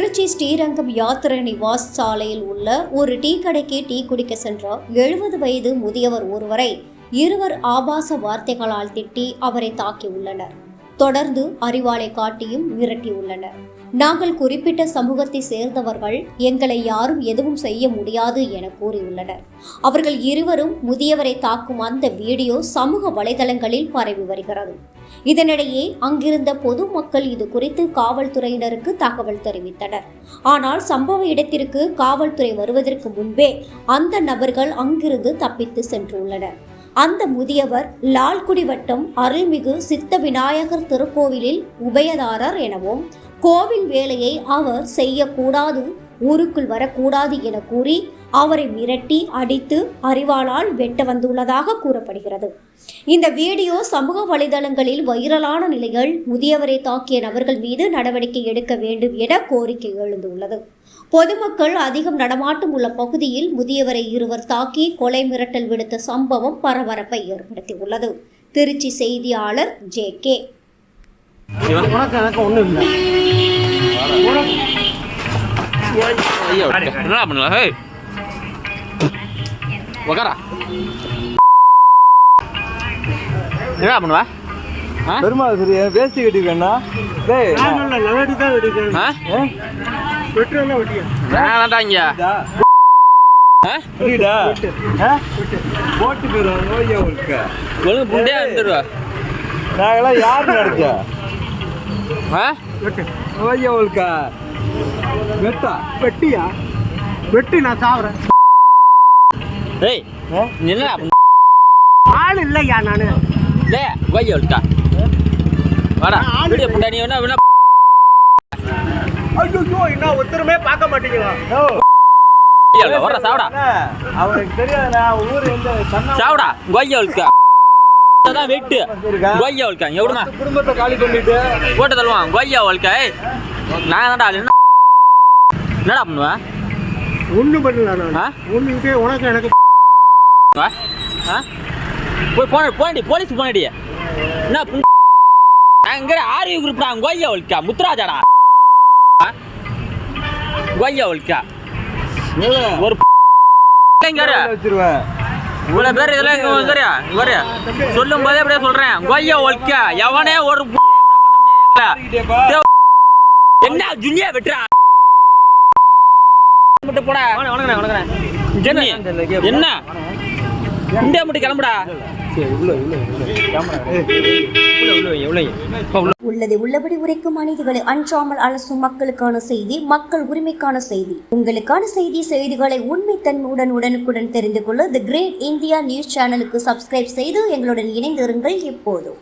திருச்சி ஸ்ரீரங்கம் யாத்திரை நிவாஸ் சாலையில் உள்ள ஒரு டீ கடைக்கு டீ குடிக்க சென்ற எழுபது வயது முதியவர் ஒருவரை இருவர் ஆபாச வார்த்தைகளால் திட்டி அவரை தாக்கியுள்ளனர். தொடர்ந்து அறிவாளை காட்டியும் மிரட்டியுள்ளனர் நாங்கள் குறிப்பிட்ட சமூகத்தை சேர்ந்தவர்கள் எங்களை யாரும் எதுவும் செய்ய முடியாது என கூறியுள்ளனர். அவர்கள் இருவரும் முதியவரை தாக்கும் அந்த வீடியோ சமூக வலைதளங்களில் பரவி வருகிறது. இதனிடையே அங்கிருந்த பொதுமக்கள் இது குறித்து காவல்துறையினருக்கு தகவல் தெரிவித்தனர். ஆனால் சம்பவ இடத்திற்கு காவல்துறை வருவதற்கு முன்பே அந்த நபர்கள் அங்கிருந்து தப்பித்து சென்றுள்ளனர். அந்த முதியவர் லால்குடி வட்டம் அருள்மிகு சித்த விநாயகர் திருக்கோவிலில் உபயதாரர் எனவும் கோவில் வேலையை அவர் செய்யக்கூடாது ஊருக்குள் வரக்கூடாது என கூறி அவரை மிரட்டி அடித்து அறிவாளால் வெட்ட வந்துள்ளதாக கூறப்படுகிறது. இந்த வீடியோ சமூக வலைதளங்களில் வைரலான நிலையில் முதியவரை தாக்கிய நபர்கள் மீது நடவடிக்கை எடுக்க வேண்டும் என கோரிக்கை எழுந்துள்ளது. பொதுமக்கள் அதிகம் நடமாட்டம் உள்ள பகுதியில் முதியவரை இருவர் தாக்கி கொலை மிரட்டல் விடுத்த சம்பவம் பரபரப்பை ஏற்படுத்தியுள்ளது. திருச்சி செய்தியாளர் ஜே கே. எனக்கு ஒன்றும் இல்லை. ஐயோ என்னடா பண்ணல ஹே உக்காரா என்னடா பண்ணுவ ஆ பெருமாள் சரி வேஸ்டி கட்டிக்கண்ணா டேய் நான் இல்லை லவடி தான் வெடிக்கிறேன் ஆ வெட்டுறேன் வெட்டியா வேணாண்டா இங்க ஆ புரியுதா போட்டு போயிடும் நோய் அவளுக்கு ஒழுங்கு புண்டே வந்துடுவா நாங்களாம் யார் வெட்டு நோய் அவளுக்கா வெட்டா? வெட்டியா? வெட்டி நான் சாவுறேன் ஏய் ஆ? நீ என்னடா பண்ண? ஆள் இல்லையா நான்? டே வைய விட்டா வாடா வீடியோ புண்டா நீ வேணா வேணா ஐயோ என்ன ஒருத்தருமே பார்க்க மாட்டேங்கிறா ஓ. வர சாவடா. அவனுக்கு தெரியாதுண்ணா ஊர் எந்த சன்னா சாவடா கொய்யா தான் வெட்டு. இருக்கா? கொய்யா குடும்பத்தை காலி பண்ணிட்டு. போட்டு தள்ளுவான். கொய்யா ஏய். நான் தான்டா என்ன என்னடா பண்ணுவேன் ஒன்றும் பண்ணல? நான். ஒன்று உனக்கு எனக்கு? போய் போன போனடி போலீஸ் போனடி. என்ன நான் இங்க ஆர்வி குரூப்டா கொய்யா ஒழிக்கா முத்துராஜாடா? கொய்யா ஒழிக்கா ஒரு இவ்வளவு பேர் இதெல்லாம் வந்துரு இவரு சொல்லும் போதே அப்படியே சொல்றேன். கொய்யா ஒழிக்கா எவனே ஒரு. என்ன ஜுனியா வெட்டுறா? மட்டும் போடா. ஜென்னி, என்ன இந்தியா மட்டும் கிளம்புடா. உள்ளது உள்ளபடி உரைக்கும் அநீதிகளை அன்றாமல் அலசும் மக்களுக்கான செய்தி மக்கள் உரிமைக்கான செய்தி. உங்களுக்கான செய்தி செய்திகளை உண்மைத்தன்மையுடன் உடனுக்குடன் தெரிந்து கொள்ள தி கிரேட் இந்தியா நியூஸ் சேனலுக்கு சப்ஸ்கிரைப் செய்து எங்களுடன் இணைந்திருங்கள் எப்போதும்